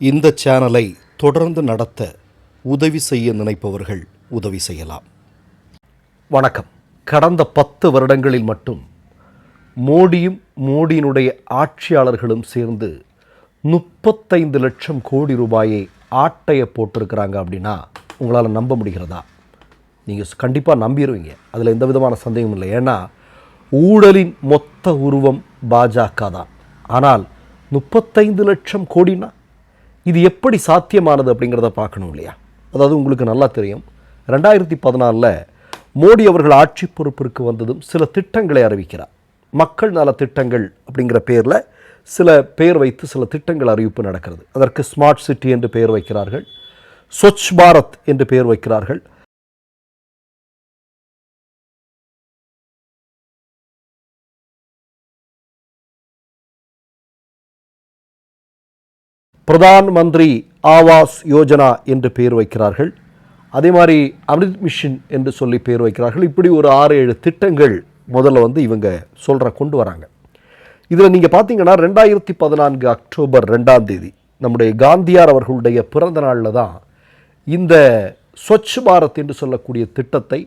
இந்த சேனலை தொடர்ந்து நடத்த உதவி செய்ய நினைப்பவர்கள் உதவி செய்யலாம். வணக்கம். கடந்த பத்து வருடங்களில் மட்டும் மோடியும் மோடியினுடைய ஆட்சியாளர்களும் சேர்ந்து முப்பத்தைந்து லட்சம் கோடி ரூபாயை ஆட்டைய போட்டிருக்கிறாங்க அப்படின்னா உங்களால் நம்ப முடிகிறதா? நீங்கள் கண்டிப்பாக நம்பிடுவீங்க அதில் எந்த விதமான சந்தேகமும் இல்லை. ஏன்னா ஊழலின் மொத்த உருவம் பாஜக தான் ஆனால் முப்பத்தைந்து லட்சம் கோடினா இது எப்படி சாத்தியமானது அப்படிங்கிறத பார்க்கணும் இல்லையா? அதாவது உங்களுக்கு நல்லா தெரியும். ரெண்டாயிரத்தி பதினாலில் மோடி அவர்கள் ஆட்சி பொறுப்பிற்கு வந்ததும் சில திட்டங்களை அறிவிக்கிறார். மக்கள் நல திட்டங்கள் அப்படிங்கிற பேரில் சில பெயர் வைத்து சில திட்டங்கள் அறிவிப்பு நடக்கிறது. அதற்கு ஸ்மார்ட் சிட்டி என்று பெயர் வைக்கிறார்கள். ஸ்வச் பாரத் என்று பெயர் வைக்கிறார்கள். பிரதான் மந்திரி ஆவாஸ் யோஜனா என்று பெயர் வைக்கிறார்கள். அதே மாதிரி அமிர்த் மிஷன் என்று சொல்லி பெயர் வைக்கிறார்கள். இப்படி ஒரு ஆறு ஏழு திட்டங்கள் முதல்ல வந்து இவங்க சொல்கிற கொண்டு வராங்க. இதில் நீங்கள் பார்த்தீங்கன்னா ரெண்டாயிரத்தி பதினான்கு அக்டோபர் ரெண்டாம் தேதி நம்முடைய காந்தியார் அவர்களுடைய பிறந்த நாளில் தான் இந்த ஸ்வச் பாரத் என்று சொல்லக்கூடிய திட்டத்தை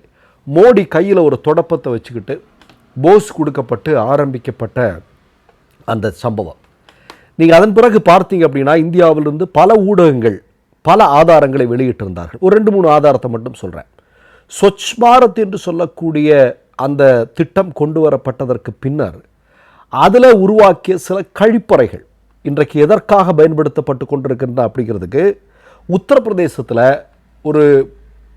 மோடி கையில் ஒரு தொடப்பத்தை வச்சுக்கிட்டு போஸ் கொடுக்கப்பட்டு ஆரம்பிக்கப்பட்ட அந்த சம்பவம். நீங்கள் அதன் பிறகு பார்த்தீங்க அப்படின்னா இந்தியாவிலிருந்து பல ஊடகங்கள் பல ஆதாரங்களை வெளியிட்டிருந்தார்கள். ஒரு ரெண்டு மூணு ஆதாரத்தை மட்டும் சொல்கிறேன் ஸ்வச் பாரத் என்று சொல்லக்கூடிய அந்த திட்டம் கொண்டு வரப்பட்டதற்கு பின்னர் அதில் உருவாக்கிய சில கழிப்பறைகள் இன்றைக்கு எதற்காக பயன்படுத்தப்பட்டு கொண்டிருக்கின்றன அப்படிங்கிறதுக்கு உத்தரப்பிரதேசத்தில் ஒரு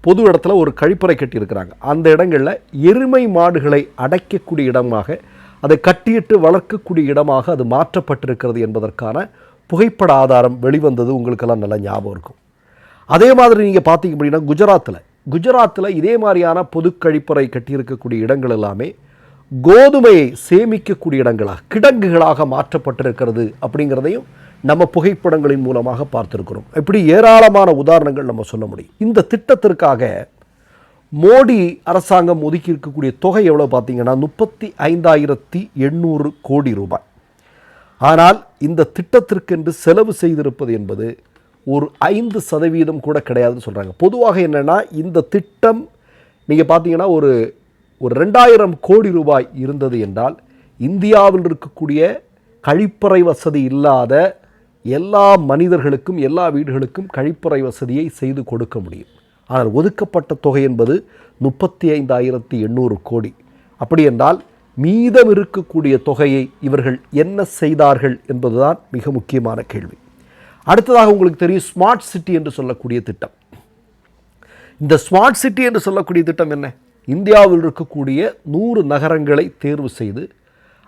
பொது இடத்துல ஒரு கழிப்பறை கட்டியிருக்கிறாங்க. அந்த இடங்களில் எருமை மாடுகளை அடைக்கக்கூடிய இடமாக அதை கட்டியிட்டு வளர்க்கக்கூடிய இடமாக அது மாற்றப்பட்டிருக்கிறது என்பதற்கான புகைப்பட ஆதாரம் வெளிவந்தது. உங்களுக்கெல்லாம் நல்ல ஞாபகம் இருக்கும். அதே மாதிரி நீங்கள் பார்த்தீங்க அப்படின்னா குஜராத்தில் குஜராத்தில் இதே மாதிரியான பொது கழிப்பறை கட்டியிருக்கக்கூடிய இடங்கள் எல்லாமே கோதுமையை சேமிக்கக்கூடிய இடங்களாக கிடங்குகளாக மாற்றப்பட்டிருக்கிறது அப்படிங்கிறதையும் நம்ம புகைப்படங்களின் மூலமாக பார்த்துருக்கிறோம். இப்படி ஏராளமான உதாரணங்கள் நம்ம சொல்ல முடியும். இந்த திட்டத்திற்காக மோடி அரசாங்கம் ஒதுக்கி இருக்கக்கூடிய தொகை எவ்வளோ பார்த்தீங்கன்னா முப்பத்தி ஐந்தாயிரத்தி எண்ணூறு கோடி ரூபாய். ஆனால் இந்த திட்டத்திற்கென்று செலவு செய்திருப்பது என்பது ஒரு ஐந்து சதவீதம் கூட கிடையாதுன்னு சொல்கிறாங்க பொதுவாக என்னென்னா இந்த திட்டம் நீங்கள் பார்த்தீங்கன்னா ஒரு ஒரு ரெண்டாயிரம் கோடி ரூபாய் இருந்தது என்றால் இந்தியாவில் இருக்கக்கூடிய கழிப்பறை வசதி இல்லாத எல்லா மனிதர்களுக்கும் எல்லா வீடுகளுக்கும் கழிப்பறை வசதியை செய்து கொடுக்க முடியும். ஆனால் ஒதுக்கப்பட்ட தொகை என்பது முப்பத்தி ஐந்தாயிரத்தி எண்ணூறு கோடி. அப்படி என்றால் மீதம் இருக்கக்கூடிய தொகையை இவர்கள் என்ன செய்தார்கள் என்பதுதான் மிக முக்கியமான கேள்வி. அடுத்ததாக உங்களுக்கு தெரியும் ஸ்மார்ட் சிட்டி என்று சொல்லக்கூடிய திட்டம். இந்த ஸ்மார்ட் சிட்டி என்று சொல்லக்கூடிய திட்டம் என்ன? இந்தியாவில் இருக்கக்கூடிய நூறு நகரங்களை தேர்வு செய்து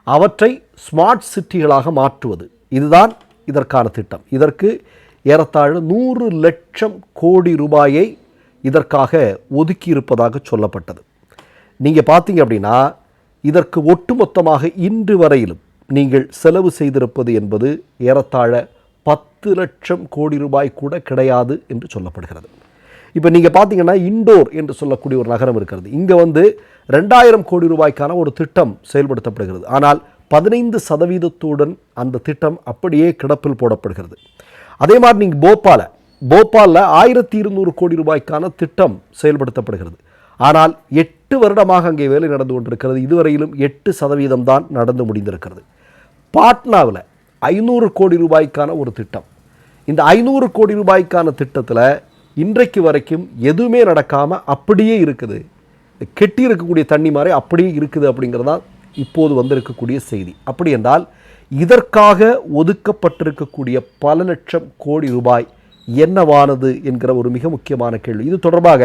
அவற்றை ஸ்மார்ட் சிட்டிகளாக மாற்றுவது. இதுதான் இதற்கான திட்டம். இதற்கு ஏறத்தாழ நூறு லட்சம் கோடி ரூபாயை இதற்காக ஒதுக்கியிருப்பதாக சொல்லப்பட்டது. நீங்கள் பார்த்தீங்க அப்படின்னா இதற்கு ஒட்டுமொத்தமாக இன்று வரையிலும் நீங்கள் செலவு செய்திருப்பது என்பது ஏறத்தாழ பத்து லட்சம் கோடி ரூபாய் கூட கிடையாது என்று சொல்லப்படுகிறது. இப்போ நீங்கள் பார்த்தீங்கன்னா இண்டோர் என்று சொல்லக்கூடிய ஒரு நகரம் இருக்கிறது. இங்கே வந்து ரெண்டாயிரம் கோடி ரூபாய்க்கான ஒரு திட்டம் செயல்படுத்தப்படுகிறது. ஆனால் பதினைந்து சதவீதத்துடன் அந்த திட்டம் அப்படியே கிடப்பில் போடப்படுகிறது. அதே மாதிரி நீங்கள் போபாலை போபாலில் ஆயிரத்தி இருநூறு கோடி ரூபாய்க்கான திட்டம் செயல்படுத்தப்படுகிறது. ஆனால் எட்டு வருடமாக அங்கே வேலை நடந்து கொண்டிருக்கிறது. இதுவரையிலும் எட்டு சதவீதம் தான் நடந்து முடிந்திருக்கிறது. பாட்னாவில் ஐநூறு கோடி ரூபாய்க்கான ஒரு திட்டம். இந்த ஐநூறு கோடி ரூபாய்க்கான திட்டத்தில் இன்றைக்கு வரைக்கும் எதுவுமே நடக்காமல் அப்படியே இருக்குது. கெட்டி இருக்கக்கூடிய தண்ணி மாதிரி அப்படியே இருக்குது அப்படிங்கிறது தான் இப்போது வந்திருக்கக்கூடிய செய்தி. அப்படி என்றால் இதற்காக ஒதுக்கப்பட்டிருக்கக்கூடிய பல லட்சம் கோடி ரூபாய் என்னவானது என்கிற ஒரு மிக முக்கியமான கேள்வி. இது தொடர்பாக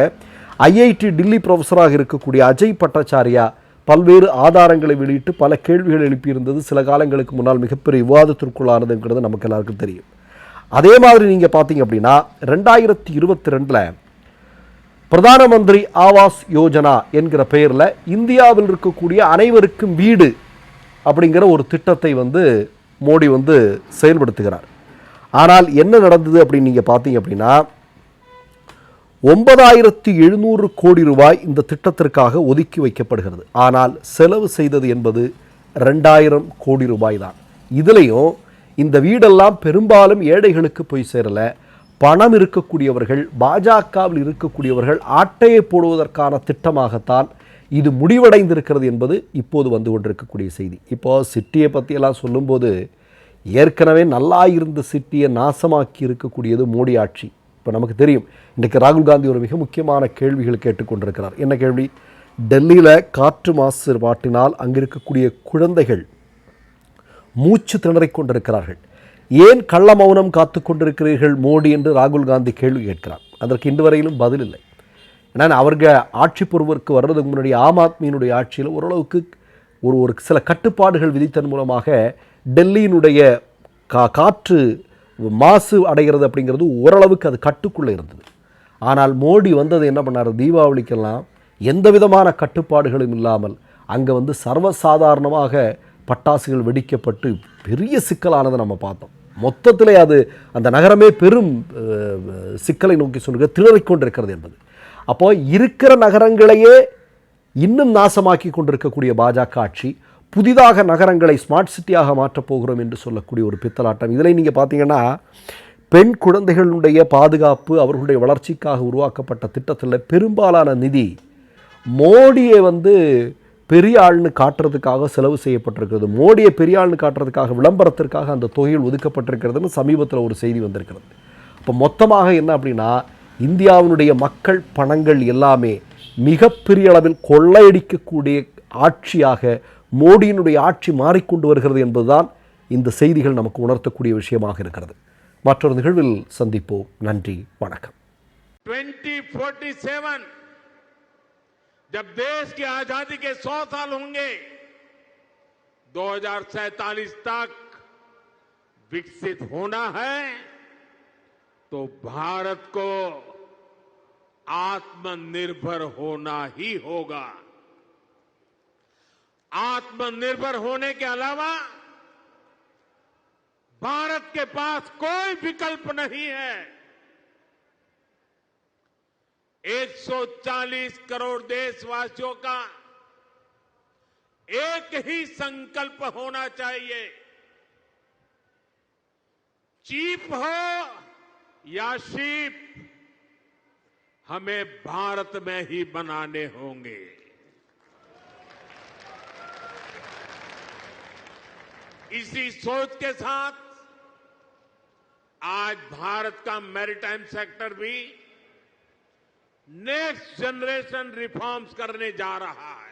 ஐஐடி டில்லி ப்ரொஃபஸராக இருக்கக்கூடிய அஜய் பட்டாச்சாரியா பல்வேறு ஆதாரங்களை வெளியிட்டு பல கேள்விகள் எழுப்பியிருந்தது. சில காலங்களுக்கு முன்னால் மிகப்பெரிய விவாதத்திற்குள்ளானதுங்கிறது நமக்கு எல்லாருக்கும் தெரியும். அதே மாதிரி நீங்கள் பார்த்தீங்க அப்படின்னா ரெண்டாயிரத்தி இருபத்தி ரெண்டில் பிரதான மந்திரி ஆவாஸ் யோஜனா என்கிற பெயரில் இந்தியாவில் இருக்கக்கூடிய அனைவருக்கும் வீடு அப்படிங்கிற ஒரு திட்டத்தை வந்து மோடி வந்து செயல்படுத்துகிறார். ஆனால் என்ன நடந்தது அப்படின்னு நீங்கள் பார்த்தீங்க அப்படின்னா ஒன்பதாயிரத்தி எழுநூறு கோடி ரூபாய் இந்த திட்டத்திற்காக ஒதுக்கி வைக்கப்படுகிறது. ஆனால் செலவு செய்தது என்பது ரெண்டாயிரம் கோடி ரூபாய் தான். இதுலேயும் இந்த வீடெல்லாம் பெரும்பாலும் ஏழைகளுக்கு போய் சேரல. பணம் இருக்கக்கூடியவர்கள் பாஜகவில் இருக்கக்கூடியவர்கள் ஆட்டையை போடுவதற்கான திட்டமாகத்தான் இது முடிவடைந்திருக்கிறது என்பது இப்போது வந்து கொண்டிருக்கக்கூடிய செய்தி. இப்போ சிட்டியை பற்றியெல்லாம் சொல்லும்போது ஏற்கனவே நல்லா இருந்த சிட்டியை நாசமாக்கி இருக்கக்கூடியது மோடி ஆட்சி. இப்போ நமக்கு தெரியும் இன்றைக்கு ராகுல் காந்தி ஒரு மிக முக்கியமான கேள்விகள் கேட்டுக்கொண்டிருக்கிறார். என்ன கேள்வி? டெல்லியில் காற்று மாசுபாட்டினால் அங்கே இருக்கக்கூடிய குழந்தைகள் மூச்சு திணறிக் கொண்டிருக்கிறார்கள். ஏன் கள்ள மௌனம் காத்து கொண்டிருக்கிறீர்கள் மோடி என்று ராகுல் காந்தி கேள்வி கேட்கிறார். அதற்கு இன்று வரையிலும் பதில் இல்லை. ஏன்னா அவர்கள் ஆட்சி பொறுவருக்கு வர்றதுக்கு முன்னாடி ஆம் ஆத்மியினுடைய ஆட்சியில் ஓரளவுக்கு ஒரு ஒரு சில கட்டுப்பாடுகள் விதித்தன் மூலமாக டெல்லியினுடைய கா காற்று மாசு அடைகிறது அப்படிங்கிறது ஓரளவுக்கு அது கட்டுக்குள்ளே இருந்தது. ஆனால் மோடி வந்தது என்ன பண்ணார்? தீபாவளிக்கெல்லாம் எந்த விதமான கட்டுப்பாடுகளும் இல்லாமல் அங்கே வந்து சர்வசாதாரணமாக பட்டாசுகள் வெடிக்கப்பட்டு பெரிய சிக்கலானதை நம்ம பார்த்தோம். மொத்தத்தில் அது அந்த நகரமே பெரும் சிக்கலை நோக்கி சொல்லுகிற திணறிக் கொண்டிருக்கிறது என்பது. அப்போ இருக்கிற நகரங்களையே இன்னும் நாசமாக்கி கொண்டிருக்கக்கூடிய பாஜக ஆட்சி புதிதாக நகரங்களை ஸ்மார்ட் சிட்டியாக மாற்றப் போகிறோம் என்று சொல்லக்கூடிய ஒரு பித்தலாட்டம். இதில் நீங்கள் பார்த்தீங்கன்னா பெண் குழந்தைகளுடைய பாதுகாப்பு அவர்களுடைய வளர்ச்சிக்காக உருவாக்கப்பட்ட திட்டத்தில் பெரும்பாலான நிதி மோடியை வந்து பெரிய ஆள்னு காட்டுறதுக்காக செலவு செய்யப்பட்டிருக்கிறது. மோடியை பெரிய ஆள்னு காட்டுறதுக்காக விளம்பரத்திற்காக அந்த தொகையில் ஒதுக்கப்பட்டிருக்கிறதுன்னு சமீபத்தில் ஒரு செய்தி வந்திருக்கிறது. இப்போ மொத்தமாக என்ன அப்படின்னா இந்தியாவினுடைய மக்கள் பணங்கள் எல்லாமே மிகப்பெரிய அளவில் கொள்ளையடிக்கக்கூடிய ஆட்சியாக மோடியினுடைய ஆட்சி மாறிக்கொண்டு வருகிறது என்பதுதான் இந்த செய்திகள் நமக்கு உணர்த்தக்கூடிய விஷயமாக இருக்கிறது மற்றொரு நிகழ்வில் சந்திப்போம் நன்றி வணக்கம் 2047 जब देश की आजादी के 100 साल होंगे 2047 तक विकसित होना है तो भारत को आत्मनिर्भर होना ही होगा आत्मनिर्भर होने के अलावा भारत के पास कोई विकल्प नहीं है। 140 करोड़ देशवासियों का एक ही संकल्प होना चाहिए। चीप हो या शीप, हमें भारत में ही बनाने होंगे। इसी सोच के साथ आज भारत का मैरीटाइम सेक्टर भी नेक्स्ट जनरेशन रिफॉर्म्स करने जा रहा है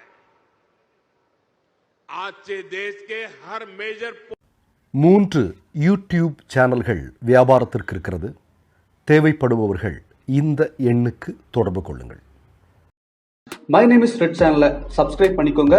आज से देश के हर मेजर மூன்று யூடியூப் சேனல்கள் வியாபாரத்திற்கு இருக்கிறது தேவைப்படுபவர்கள் இந்த எண்ணுக்கு தொடர்பு கொள்ளுங்கள் மை நேம் இஸ் ரெட் சேனலை சப்ஸ்கிரைப் பண்ணிக்கோங்க